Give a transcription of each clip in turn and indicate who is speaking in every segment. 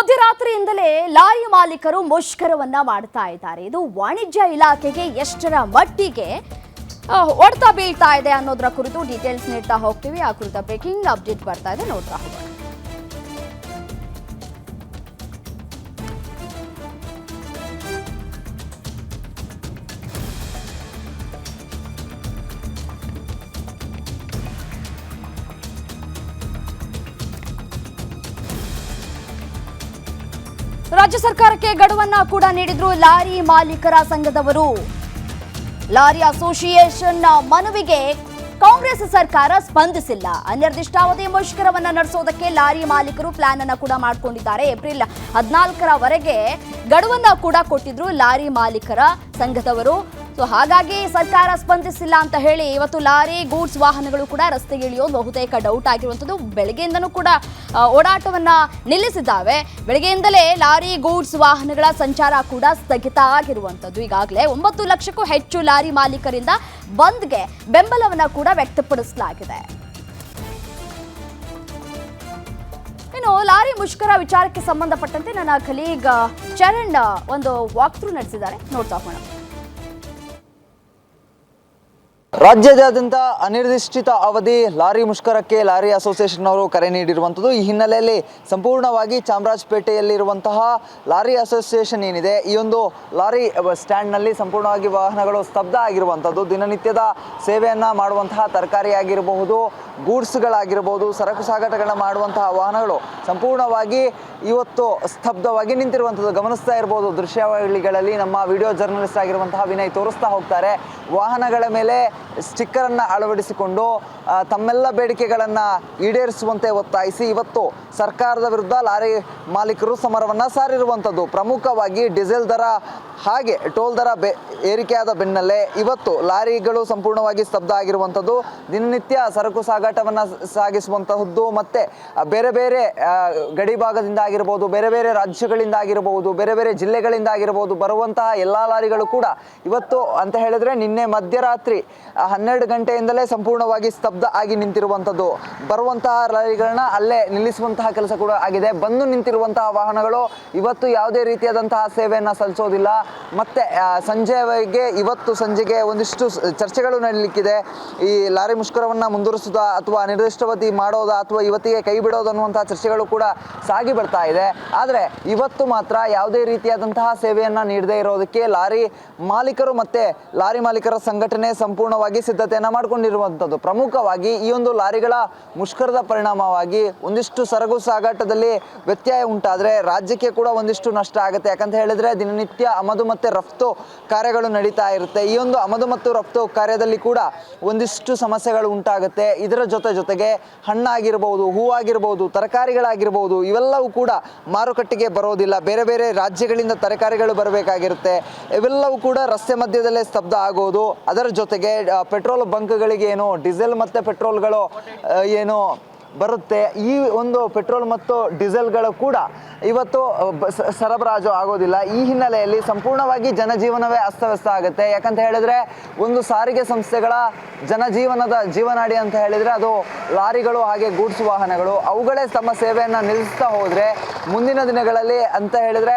Speaker 1: ಮಧ್ಯರಾತ್ರಿಯಿಂದಲೇ lorry ಮಾಲೀಕರು ಮುಷ್ಕರವನ್ನ ಮಾಡ್ತಾ ಇದ್ದಾರೆ. ಇದು ವಾಣಿಜ್ಯ ಇಲಾಖೆಗೆ ಎಷ್ಟರ ಮಟ್ಟಿಗೆ ಹೊಡ್ತಾ ಬೀಳ್ತಾ ಇದೆ ಅನ್ನೋದರ ಕುರಿತು ಡೀಟೇಲ್ಸ್ ನೀಡ್ತಾ ಹೋಗ್ತೀವಿ. ಆ ಕುರಿತ ಬ್ರೇಕಿಂಗ್ ಅಪ್ಡೇಟ್ ಬರ್ತಾ ಇದೆ. ನೋಡ್ತಾ ಹೋಗೋಣ. ರಾಜ್ಯ ಸರ್ಕಾರಕ್ಕೆ ಗಡುವನ್ನ ಕೂಡ ನೀಡಿದ್ರು ಲಾರಿ ಮಾಲೀಕರ ಸಂಘದವರು. ಲಾರಿ ಅಸೋಸಿಯೇಷನ್ ಮನವಿಗೆ ಕಾಂಗ್ರೆಸ್ ಸರ್ಕಾರ ಸ್ಪಂದಿಸಿಲ್ಲ. ಅನಿರ್ದಿಷ್ಟಾವಧಿ ಮುಷ್ಕರವನ್ನ ನಡೆಸೋದಕ್ಕೆ ಲಾರಿ ಮಾಲೀಕರು ಪ್ಲಾನ್ ಅನ್ನ ಕೂಡ ಮಾಡ್ಕೊಂಡಿದ್ದಾರೆ. ಏಪ್ರಿಲ್ ಹದಿನಾಲ್ಕರವರೆಗೆ ಗಡುವನ್ನ ಕೂಡ ಕೊಟ್ಟಿದ್ರು ಲಾರಿ ಮಾಲೀಕರ ಸಂಘದವರು. ಸೊ ಹಾಗಾಗಿ ಸರ್ಕಾರ ಸ್ಪಂದಿಸಿಲ್ಲ ಅಂತ ಹೇಳಿ ಇವತ್ತು ಲಾರಿ, ಗೂಡ್ಸ್ ವಾಹನಗಳು ಕೂಡ ರಸ್ತೆಗೆ ಇಳಿಯೋದು ಬಹುತೇಕ ಡೌಟ್ ಆಗಿರುವಂಥದ್ದು. ಬೆಳಗ್ಗೆಯಿಂದನೂ ಕೂಡ ಓಡಾಟವನ್ನು ನಿಲ್ಲಿಸಿದ್ದಾವೆ. ಬೆಳಗ್ಗೆಯಿಂದಲೇ ಲಾರಿ, ಗೂಡ್ಸ್ ವಾಹನಗಳ ಸಂಚಾರ ಕೂಡ ಸ್ಥಗಿತ ಆಗಿರುವಂಥದ್ದು. ಈಗಾಗಲೇ ಒಂಬತ್ತು ಲಕ್ಷಕ್ಕೂ ಹೆಚ್ಚು ಲಾರಿ ಮಾಲೀಕರಿಂದ ಬಂದ್ಗೆ ಬೆಂಬಲವನ್ನ ಕೂಡ ವ್ಯಕ್ತಪಡಿಸಲಾಗಿದೆ. ಇನ್ನು ಲಾರಿ ಮುಷ್ಕರ ವಿಚಾರಕ್ಕೆ ಸಂಬಂಧಪಟ್ಟಂತೆ ನನ್ನ ಕಲೀಗ್ ಚರಣ್ ಒಂದು ವಾಕ್ ಥ್ರೂ ನಡೆಸಿದ್ದಾರೆ. ನೋಡ್ತಾ ಹೋಗೋಣ.
Speaker 2: ರಾಜ್ಯಾದ್ಯಂತ ಅನಿರ್ದಿಷ್ಟಿತ ಅವಧಿ ಲಾರಿ ಮುಷ್ಕರಕ್ಕೆ ಲಾರಿ ಅಸೋಸಿಯೇಷನ್ ಅವರು ಕರೆ ನೀಡಿರುವಂಥದ್ದು. ಈ ಹಿನ್ನೆಲೆಯಲ್ಲಿ ಸಂಪೂರ್ಣವಾಗಿ ಚಾಮರಾಜಪೇಟೆಯಲ್ಲಿರುವಂತಹ ಲಾರಿ ಅಸೋಸಿಯೇಷನ್ ಏನಿದೆ, ಈ ಒಂದು ಲಾರಿ ಸ್ಟ್ಯಾಂಡ್ನಲ್ಲಿ ಸಂಪೂರ್ಣವಾಗಿ ವಾಹನಗಳು ಸ್ತಬ್ಧ ಆಗಿರುವಂಥದ್ದು. ದಿನನಿತ್ಯದ ಸೇವೆಯನ್ನು ಮಾಡುವಂತಹ ತರಕಾರಿ ಆಗಿರಬಹುದು ಗೂಡ್ಸ್ಗಳಾಗಿರ್ಬೋದು ಸರಕು ಸಾಗಾಟಗಳನ್ನು ಮಾಡುವಂತಹ ವಾಹನಗಳು ಸಂಪೂರ್ಣವಾಗಿ ಇವತ್ತು ಸ್ತಬ್ಧವಾಗಿ ನಿಂತಿರುವಂಥದ್ದು. ಗಮನಿಸ್ತಾ ಇರ್ಬೋದು, ದೃಶ್ಯಾವಳಿಗಳಲ್ಲಿ ನಮ್ಮ ವಿಡಿಯೋ ಜರ್ನಲಿಸ್ಟ್ ಆಗಿರುವಂತಹ ವಿನಯ್ ತೋರಿಸ್ತಾ ಹೋಗ್ತಾರೆ. ವಾಹನಗಳ ಮೇಲೆ ಸ್ಟಿಕ್ಕರನ್ನು ಅಳವಡಿಸಿಕೊಂಡು ತಮ್ಮೆಲ್ಲ ಬೇಡಿಕೆಗಳನ್ನು ಈಡೇರಿಸುವಂತೆ ಒತ್ತಾಯಿಸಿ ಇವತ್ತು ಸರ್ಕಾರದ ವಿರುದ್ಧ ಲಾರಿ ಮಾಲೀಕರು ಸಮರವನ್ನು ಸಾರಿರುವಂಥದ್ದು ಪ್ರಮುಖವಾಗಿ ಡೀಸೆಲ್ ದರ ಹಾಗೆ ಟೋಲ್ ದರ ಬೆ, ಏರಿಕೆಯಾದ ಬೆನ್ನಲ್ಲೇ ಇವತ್ತು ಲಾರಿಗಳು ಸಂಪೂರ್ಣವಾಗಿ ಸ್ತಬ್ಧ ಆಗಿರುವಂಥದ್ದು ದಿನನಿತ್ಯ ಸರಕು ಸಾಗಾಟವನ್ನು ಸಾಗಿಸುವಂತಹದ್ದು ಮತ್ತು ಬೇರೆ ಬೇರೆ ಗಡಿ ಭಾಗದಿಂದ ಆಗಿರ್ಬೋದು, ಬೇರೆ ಬೇರೆ ರಾಜ್ಯಗಳಿಂದ ಆಗಿರಬಹುದು ಬೇರೆ ಬೇರೆ ಜಿಲ್ಲೆಗಳಿಂದ ಆಗಿರಬಹುದು ಬರುವಂತಹ ಎಲ್ಲ ಲಾರಿಗಳು ಕೂಡ ಇವತ್ತು ಅಂತ ಹೇಳಿದ್ರೆ ನಿನ್ನೆ ಮಧ್ಯರಾತ್ರಿ ಹನ್ನೆರಡು ಗಂಟೆಯಿಂದಲೇ ಸಂಪೂರ್ಣವಾಗಿ ಸ್ತಬ್ಧ ಆಗಿ ನಿಂತಿರುವಂಥದ್ದು. ಬರುವಂತಹ ಲಾರಿಗಳನ್ನ ಅಲ್ಲೇ ನಿಲ್ಲಿಸುವಂತಹ ಕೆಲಸ ಕೂಡ ಆಗಿದೆ. ಬಂದು ನಿಂತಿರುವಂತಹ ವಾಹನಗಳು ಇವತ್ತು ಯಾವುದೇ ರೀತಿಯಾದಂತಹ ಸೇವೆಯನ್ನು ಸಲ್ಲಿಸೋದಿಲ್ಲ. ಮತ್ತೆ ಸಂಜೆಗೆ ಇವತ್ತು ಸಂಜೆಗೆ ಒಂದಿಷ್ಟು ಚರ್ಚೆಗಳು ನಡೀಲಿಕ್ಕಿದೆ. ಈ ಲಾರಿ ಮುಷ್ಕರವನ್ನು ಮುಂದುವರಿಸೋದಾ ಅಥವಾ ಅನಿರ್ದಿಷ್ಟಾವಧಿ ಮಾಡೋದಾ ಅಥವಾ ಇವತ್ತಿಗೆ ಕೈ ಬಿಡೋದು ಅನ್ನುವಂತಹ ಚರ್ಚೆಗಳು ಕೂಡ ಸಾಗಿ ಬರ್ತಾ ಇದೆ. ಆದರೆ, ಇವತ್ತು ಮಾತ್ರ ಯಾವುದೇ ರೀತಿಯಾದಂತಹ ಸೇವೆಯನ್ನು ನೀಡದೇ ಇರೋದಕ್ಕೆ ಲಾರಿ ಮಾಲೀಕರು ಮತ್ತೆ ಲಾರಿ ಮಾಲೀಕರ ಸಂಘಟನೆ ಸಂಪೂರ್ಣವಾಗಿ ಸಿದ್ಧತೆಯನ್ನು ಮಾಡಿಕೊಂಡಿರುವಂಥದ್ದು ಪ್ರಮುಖವಾಗಿ ಈ ಒಂದು ಲಾರಿಗಳ ಮುಷ್ಕರದ ಪರಿಣಾಮವಾಗಿ ಒಂದಿಷ್ಟು ಸರಕು ಸಾಗಾಟದಲ್ಲಿ ವ್ಯತ್ಯಯ ಉಂಟಾದರೆ ರಾಜ್ಯಕ್ಕೆ ಕೂಡ ಒಂದಿಷ್ಟು ನಷ್ಟ ಆಗುತ್ತೆ. ಯಾಕಂತ ಹೇಳಿದ್ರೆ ದಿನನಿತ್ಯ ಆಮದು ಮತ್ತು ರಫ್ತು ಕಾರ್ಯಗಳು ನಡೀತಾ ಇರುತ್ತೆ. ಈ ಒಂದು ಆಮದು ಮತ್ತು ರಫ್ತು ಕಾರ್ಯದಲ್ಲಿ ಕೂಡ ಒಂದಿಷ್ಟು ಸಮಸ್ಯೆಗಳು ಉಂಟಾಗುತ್ತೆ. ಇದರ ಜೊತೆ ಜೊತೆಗೆ ಹಣ್ಣಾಗಿರ್ಬೋದು, ಹೂವಾಗಿರ್ಬೋದು, ತರಕಾರಿಗಳಾಗಿರ್ಬೋದು, ಇವೆಲ್ಲವೂ ಕೂಡ ಮಾರುಕಟ್ಟೆಗೆ ಬರೋದಿಲ್ಲ. ಬೇರೆ ಬೇರೆ ರಾಜ್ಯಗಳಿಂದ ತರಕಾರಿಗಳು ಬರಬೇಕಾಗಿರುತ್ತೆ. ಇವೆಲ್ಲವೂ ಕೂಡ ರಸ್ತೆ ಮಧ್ಯದಲ್ಲೇ ಸ್ತಬ್ಧ ಆಗೋದು. ಅದರ ಜೊತೆಗೆ ಪೆಟ್ರೋಲ್ ಬಂಕ್ಗಳಿಗೆ ಏನು ಡೀಸೆಲ್ ಮತ್ತು ಪೆಟ್ರೋಲ್ಗಳು ಏನು ಬರುತ್ತೆ, ಈ ಒಂದು ಪೆಟ್ರೋಲ್ ಮತ್ತು ಡೀಸೆಲ್ಗಳು ಕೂಡ ಇವತ್ತು ಸರಬರಾಜು ಆಗೋದಿಲ್ಲ. ಈ ಹಿನ್ನೆಲೆಯಲ್ಲಿ ಸಂಪೂರ್ಣವಾಗಿ ಜನಜೀವನವೇ ಅಸ್ತವ್ಯಸ್ತ ಆಗುತ್ತೆ. ಯಾಕಂತ ಹೇಳಿದ್ರೆ, ಒಂದು ಸಾರಿಗೆ ಸಂಸ್ಥೆಗಳ ಜನಜೀವನದ ಜೀವನಾಡಿ ಅಂತ ಹೇಳಿದ್ರೆ, ಅದು ಲಾರಿಗಳು ಹಾಗೆ ಗೂಡ್ಸ್ ವಾಹನಗಳು, ಅವುಗಳೇ ತಮ್ಮ ಸೇವೆಯನ್ನು ನಿಲ್ಲಿಸ್ತಾ ಹೋದರೆ, ಮುಂದಿನ ದಿನಗಳಲ್ಲಿ ಅಂತ ಹೇಳಿದ್ರೆ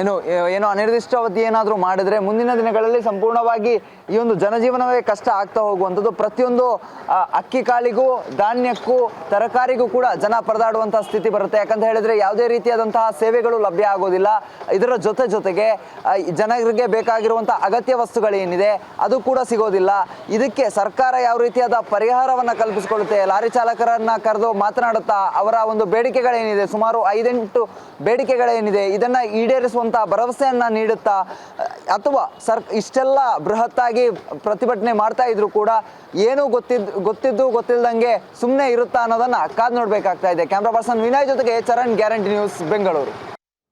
Speaker 2: ಏನು, ಏನೋ ಅನಿರ್ದಿಷ್ಟ ಅವಧಿ ಏನಾದರೂ ಮಾಡಿದ್ರೆ ಮುಂದಿನ ದಿನಗಳಲ್ಲಿ ಸಂಪೂರ್ಣವಾಗಿ ಈ ಒಂದು ಜನಜೀವನವೇ ಕಷ್ಟ ಆಗ್ತಾ ಹೋಗುವಂಥದ್ದು. ಪ್ರತಿಯೊಂದು ಅಕ್ಕಿ ಕಾಳಿಗೂ, ಧಾನ್ಯಕ್ಕೂ, ತರಕಾರಿಗೂ ಕೂಡ ಜನ ಪರದಾಡುವಂತಹ ಸ್ಥಿತಿ ಬರುತ್ತೆ. ಯಾಕಂತ ಹೇಳಿದ್ರೆ ಯಾವುದೇ ರೀತಿಯಾದಂತಹ ಸೇವೆಗಳು ಲಭ್ಯ ಆಗೋದಿಲ್ಲ. ಇದರ ಜೊತೆ ಜೊತೆಗೆ ಜನರಿಗೆ ಬೇಕಾಗಿರುವಂಥ ಅಗತ್ಯ ವಸ್ತುಗಳೇನಿದೆ, ಅದು ಕೂಡ ಸಿಗೋದಿಲ್ಲ. ಇದಕ್ಕೆ ಸರ್ಕಾರ ಯಾವ ರೀತಿಯಾದ ಪರಿಹಾರವನ್ನು ಕಲ್ಪಿಸಿಕೊಳ್ಳುತ್ತೆ? ಲಾರಿ ಚಾಲಕರನ್ನ ಕರೆದು ಮಾತನಾಡುತ್ತಾ ಅವರ ಒಂದು ಬೇಡಿಕೆಗಳೇನಿದೆ? ಸುಮಾರು ಐದೆಂಟು ಬೇಡಿಕೆಗಳೇನಿದೆ? ಇದನ್ನ ಈಡೇರಿಸುವಂತಹ ಭರವಸೆಯನ್ನ ನೀಡುತ್ತಾ, ಅಥವಾ ಸರ್, ಇಷ್ಟೆಲ್ಲ ಬೃಹತ್ತಾಗಿ ಪ್ರತಿಭಟನೆ ಮಾಡ್ತಾ ಇದ್ರು ಕೂಡ ಏನೂ ಗೊತ್ತಿದ್, ಗೊತ್ತಿದ್ದು ಗೊತ್ತಿಲ್ಲದಂಗೆ ಸುಮ್ಮನೆ ಇರುತ್ತಾ ಅನ್ನೋದನ್ನ ಕಾದ್ ನೋಡ್ಬೇಕಾಗ್ತಾ ಇದೆ. ಕ್ಯಾಮ್ರಾ ಪರ್ಸನ್ ವಿನಯ್ ಜೊತೆಗೆ ಚರಣ್, ಗ್ಯಾರಂಟಿ ನ್ಯೂಸ್, ಬೆಂಗಳೂರು.